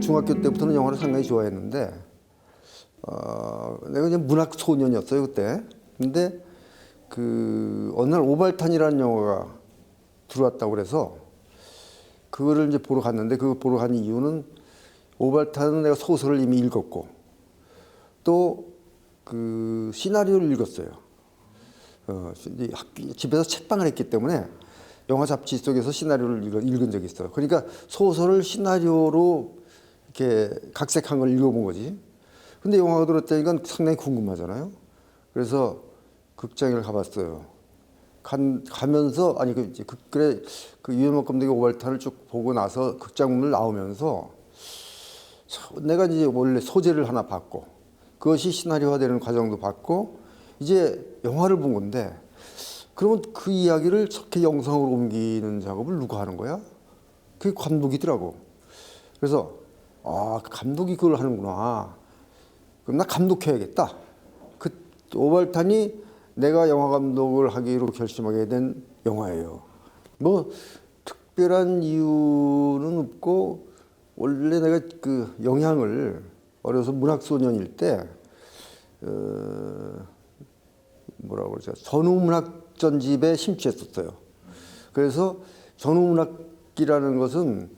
중학교 때부터는 영화를 상당히 좋아했는데 어, 내가 이제 문학 소년이었어요 그때. 근데 그 어느 날 오발탄이라는 영화가 들어왔다고 그래서 그거를 이제 보러 갔는데 그거 보러 간 이유는 오발탄은 내가 소설을 이미 읽었고 또 그 시나리오를 읽었어요. 어, 학교, 집에서 책방을 했기 때문에 영화 잡지 속에서 시나리오를 읽은 적이 있어요. 그러니까 소설을 시나리오로 이렇게 각색한 걸 읽어본 거지. 근데 영화가 들었다니까 상당히 궁금하잖아요. 그래서 극장을 가봤어요. 간, 가면서 아니 그 이제 그, 그래 그 유현목 감독의 오발탄을 쭉 보고 나서 극장문을 나오면서 참, 내가 이제 원래 소재를 하나 봤고 그것이 시나리오화되는 과정도 봤고 이제 영화를 본 건데 그러면 그 이야기를 저렇게 영상으로 옮기는 작업을 누가 하는 거야? 그게 감독이더라고. 그래서 아 감독이 그걸 하는구나. 그럼 나 감독해야겠다. 그 오발탄이 내가 영화 감독을 하기로 결심하게 된 영화예요. 뭐 특별한 이유는 없고 원래 내가 그 영향을 어려서 문학 소년일 때 어, 뭐라고 그러죠? 전후문학 전집에 심취했었어요. 그래서 전후문학이라는 것은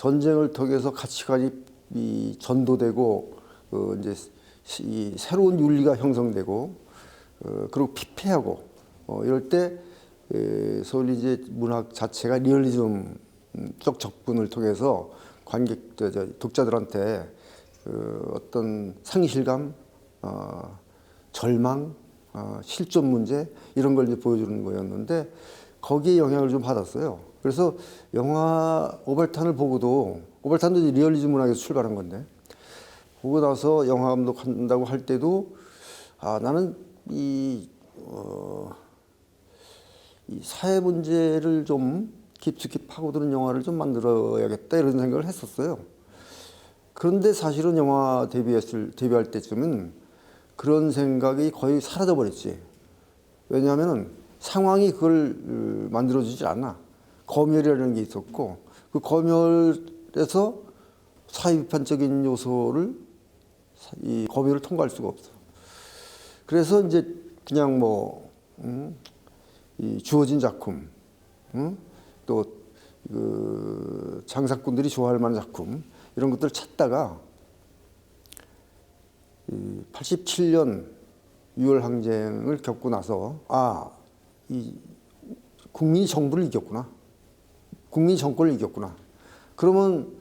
전쟁을 통해서 가치관이 이 전도되고 어, 이제 이 새로운 윤리가 형성되고 어, 그리고 피폐하고 어, 이럴 때 에, 소위 이제 문학 자체가 리얼리즘적 접근을 통해서 관객 저, 저, 독자들한테 그 어떤 상실감, 어, 절망, 어, 실존 문제 이런 걸 이제 보여주는 거였는데 거기에 영향을 좀 받았어요. 그래서 영화 오발탄을 보고도 오발탄도 리얼리즘 문학에서 출발한 건데 보고 나서 영화 감독 한다고 할 때도 아 나는 이, 어, 이 사회 문제를 좀 깊숙이 파고드는 영화를 좀 만들어야겠다 이런 생각을 했었어요. 그런데 사실은 영화 데뷔했을 데뷔할 때쯤은 그런 생각이 거의 사라져 버렸지. 왜냐하면은 상황이 그걸 어, 만들어주지 않아. 검열이라는 게 있었고 그 검열에서 사회 비판적인 요소를 이 검열을 통과할 수가 없어. 그래서 이제 그냥 뭐 음, 이 주어진 작품, 음, 또그 장사꾼들이 좋아할 만한 작품 이런 것들을 찾다가 87년 6월 항쟁을 겪고 나서 아, 이 국민이 정부를 이겼구나. 국민이 정권을 이겼구나. 그러면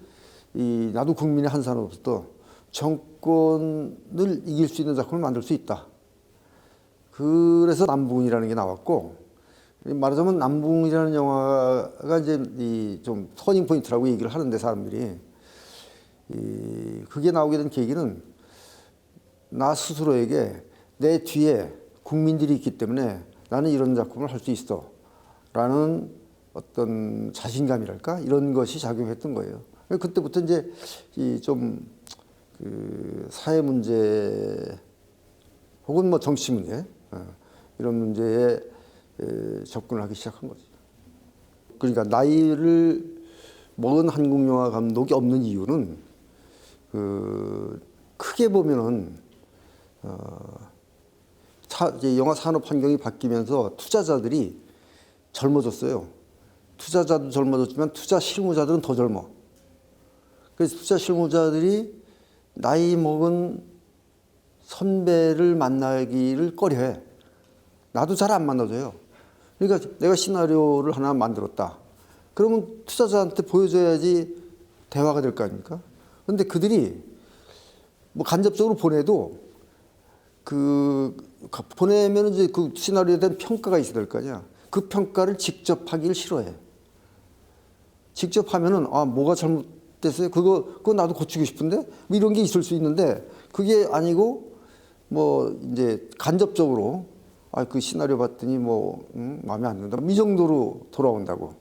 이 나도 국민의 한 사람으로서 정권을 이길 수 있는 작품을 만들 수 있다. 그래서 남궁이라는 게 나왔고 말하자면 남궁이라는 영화가 이제 이 좀 터닝 포인트라고 얘기를 하는데 사람들이 이 그게 나오게 된 계기는 나 스스로에게 내 뒤에 국민들이 있기 때문에 나는 이런 작품을 할 수 있어. 라는 어떤 자신감이랄까? 이런 것이 작용했던 거예요. 그때부터 이제 이좀 그 사회 문제 혹은 뭐 정치 문제 어, 이런 문제에 접근을 하기 시작한 거죠. 그러니까 나이를 먹은 한국 영화 감독이 없는 이유는 그 크게 보면은 어, 영화 산업 환경이 바뀌면서 투자자들이 젊어졌어요. 투자자도 젊어졌지만 투자 실무자들은 더 젊어. 그래서 투자 실무자들이 나이 먹은 선배를 만나기를 꺼려해. 나도 잘 안 만나줘요. 그러니까 내가 시나리오를 하나 만들었다. 그러면 투자자한테 보여줘야지 대화가 될 거 아닙니까? 근데 그들이 뭐 간접적으로 보내도 그 보내면 이제 그 시나리오에 대한 평가가 있어야 될 거 아니야. 그 평가를 직접 하기를 싫어해. 직접 하면은 아 뭐가 잘못됐어요? 그거 그거 나도 고치고 싶은데 뭐 이런 게 있을 수 있는데 그게 아니고 뭐 이제 간접적으로 아 그 시나리오 봤더니 뭐 음, 마음에 안 든다. 이 정도로 돌아온다고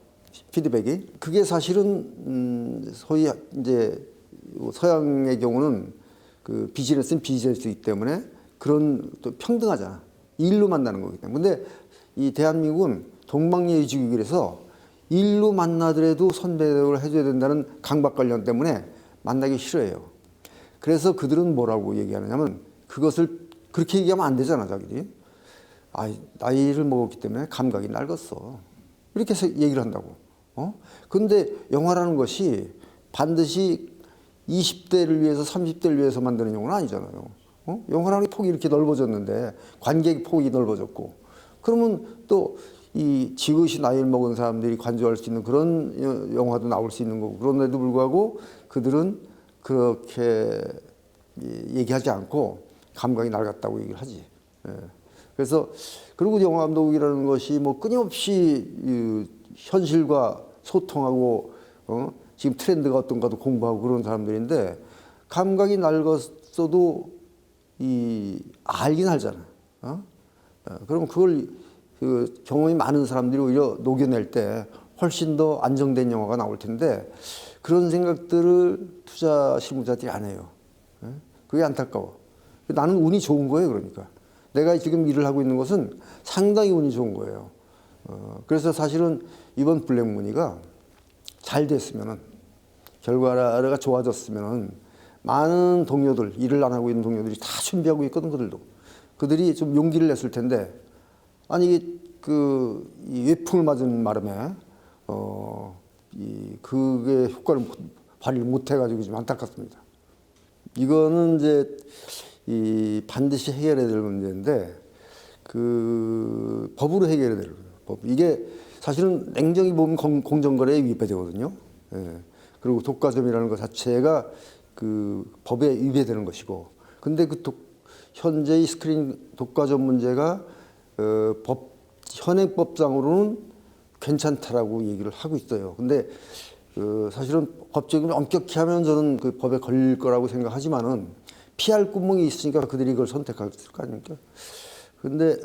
피드백이 그게 사실은 음, 소위 이제 서양의 경우는 그 비즈니스는 비즈니스이기 때문에 그런 또 평등하잖아. 일로 만나는 거기 때문에. 근데 이 대한민국은 동방예의지국이라서 일로 만나더라도 선배를 해줘야 된다는 강박관념 때문에 만나기 싫어해요. 그래서 그들은 뭐라고 얘기하느냐면 그것을 그렇게 얘기하면 안 되잖아 자기들이. 아 나이를 먹었기 때문에 감각이 낡았어. 이렇게 해서 얘기를 한다고. 어? 근데 영화라는 것이 반드시 20대를 위해서 30대를 위해서 만드는 영화는 아니잖아요. 어? 영화라는 게 폭이 이렇게 넓어졌는데 관객 폭이 넓어졌고 그러면 또 이 지그시 나이를 먹은 사람들이 관조할 수 있는 그런 여- 영화도 나올 수 있는 거고 그런데도 불구하고 그들은 그렇게 이- 얘기하지 않고 감각이 낡았다고 얘기를 하지. 예. 그래서 그리고 영화 감독이라는 것이 뭐 끊임없이 이 현실과 소통하고 어? 지금 트렌드가 어떤가도 공부하고 그런 사람들인데 감각이 낡았어도 이 알긴 알잖아. 어? 어, 그럼 그걸 그 경험이 많은 사람들이 오히려 녹여낼 때 훨씬 더 안정된 영화가 나올 텐데 그런 생각들을 투자 실무자들이 안 해요. 예? 그게 안타까워. 나는 운이 좋은 거예요, 그러니까. 내가 지금 일을 하고 있는 것은 상당히 운이 좋은 거예요. 어, 그래서 사실은 이번 블랙무니가 잘 됐으면은 결과가 좋아졌으면은 많은 동료들 일을 안 하고 있는 동료들이 다 준비하고 있거든 그들도 그들이 좀 용기를 냈을 텐데 아니 그이 외풍을 맞은 마름에 어 이 그게 효과를 못- 발휘를 못 해가지고 좀 안타깝습니다. 이거는 이제 이 반드시 해결해야 될 문제인데 그 법으로 해결해야 될 법. 이게 사실은 냉정히 보면 공- 공정거래에 위배되거든요. 예. 그리고 독과점이라는 것 자체가 그 법에 위배되는 것이고, 근데 그 독, 현재의 스크린 독과점 문제가 어, 법 현행법상으로는 괜찮다라고 얘기를 하고 있어요. 근데 그 사실은 법적으로 엄격히 하면 저는 그 법에 걸릴 거라고 생각하지만은 피할 구멍이 있으니까 그들이 그걸 선택할 거 아닙니까? 근데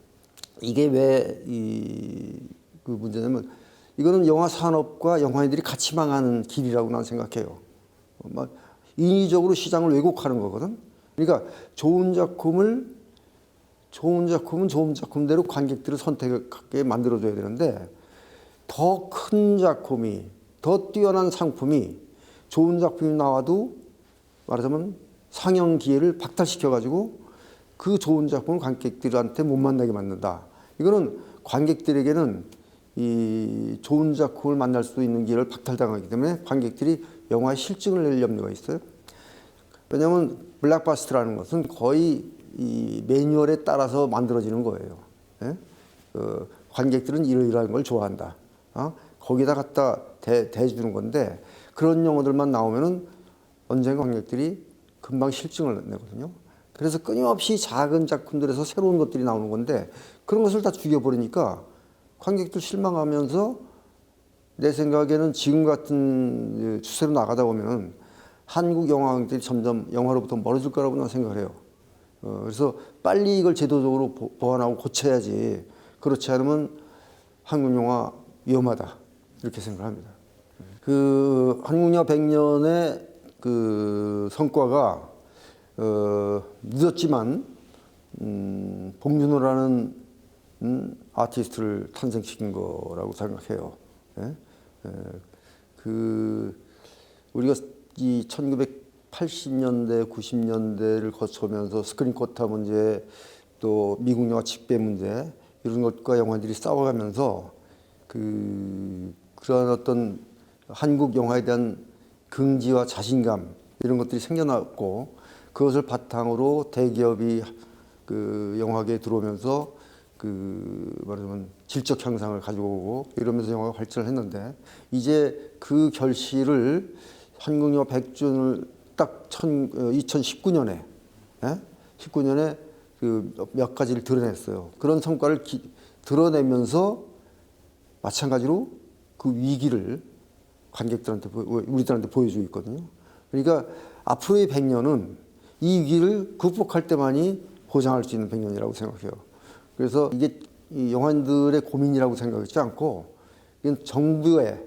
이게 왜 이 그 문제냐면 이거는 영화 산업과 영화인들이 같이 망하는 길이라고 난 생각해요. 어, 막 인위적으로 시장을 왜곡하는 거거든. 그러니까 좋은 작품을 좋은 작품은 좋은 작품대로 관객들을 선택하게 만들어줘야 되는데 더 큰 작품이 더 뛰어난 상품이 좋은 작품이 나와도 말하자면 상영 기회를 박탈시켜 가지고 그 좋은 작품을 관객들한테 못 만나게 만든다. 이거는 관객들에게는 이 좋은 작품을 만날 수 있는 기회를 박탈당하기 때문에 관객들이 영화에 실증을 낼 염려가 있어요. 왜냐하면 블랙바스트라는 것은 거의 이 매뉴얼에 따라서 만들어지는 거예요. 예? 그 관객들은 이러이러한 걸 좋아한다. 어? 거기다 갖다 대, 대주는 건데 그런 영화들만 나오면은 언젠가 관객들이 금방 실증을 내거든요. 그래서 끊임없이 작은 작품들에서 새로운 것들이 나오는 건데 그런 것을 다 죽여버리니까 관객들 실망하면서 내 생각에는 지금 같은 추세로 나가다 보면은 한국 영화들이 점점 영화로부터 멀어질 거라고 난 생각을 해요. 어, 그래서 빨리 이걸 제도적으로 보- 보완하고 고쳐야지. 그렇지 않으면 한국 영화 위험하다. 이렇게 생각합니다. 그 한국 영화 100년의 그 성과가 어, 늦었지만 음, 봉준호라는 음, 아티스트를 탄생시킨 거라고 생각해요. 예? 예, 그 우리가 이 1980년대, 90년대를 거쳐오면서 스크린 쿼타 문제, 또 미국 영화 직배 문제 이런 것과 영화들이 싸워가면서 그 그런 어떤 한국 영화에 대한 긍지와 자신감 이런 것들이 생겨났고 그것을 바탕으로 대기업이 그 영화계에 들어오면서 그 말하자면 질적 향상을 가지고 오고 이러면서 영화가 발전을 했는데 이제 그 결실을 한국 영화 100주년을 딱 어, 2019년에 예? 19년에 그 몇 가지를 드러냈어요. 그런 성과를 기- 드러내면서 마찬가지로 그 위기를 관객들한테 보- 우리들한테 보여주고 있거든요. 그러니까 앞으로의 100년은 이 위기를 극복할 때만이 보장할 수 있는 100년이라고 생각해요. 그래서 이게 이 영화인들의 고민이라고 생각하지 않고 이건 정부의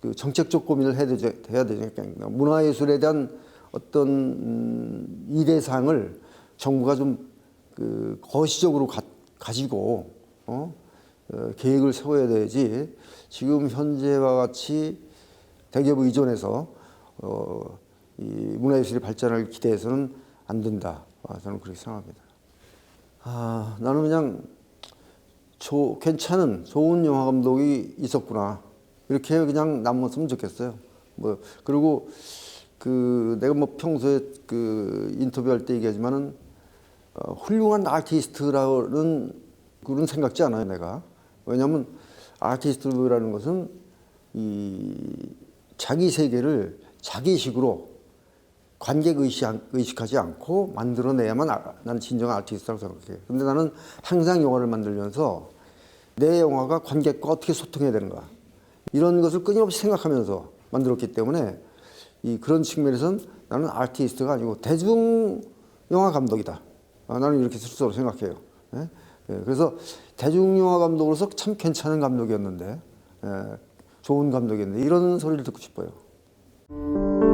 그 정책적 고민을 해야 되니까 문화예술에 대한 어떤 음, 이대상을 정부가 좀 그 거시적으로 가, 가지고 어? 어, 계획을 세워야 되지 지금 현재와 같이 대기업 의존해서 어, 이 문화예술의 발전을 기대해서는 안 된다. 아, 저는 그렇게 생각합니다. 아, 나는 그냥 조, 괜찮은 좋은 영화 감독이 있었구나 이렇게 그냥 남았으면 좋겠어요. 뭐 그리고 그 내가 뭐 평소에 그 인터뷰할 때 얘기하지만은 어, 훌륭한 아티스트라는 그런 생각지 않아요 내가 왜냐하면 아티스트라는 것은 이 자기 세계를 자기식으로 관객 의식, 의식하지 않고 만들어내야만 아, 나는 진정한 아티스트라고 생각해요. 근데 나는 항상 영화를 만들면서 내 영화가 관객과 어떻게 소통해야 되는가 이런 것을 끊임없이 생각하면서 만들었기 때문에 이 그런 측면에서는 나는 아티스트가 아니고 대중 영화 감독이다. 아, 나는 이렇게 스스로 생각해요. 예? 예, 그래서 대중 영화 감독으로서 참 괜찮은 감독이었는데 예, 좋은 감독이었는데 이런 소리를 듣고 싶어요.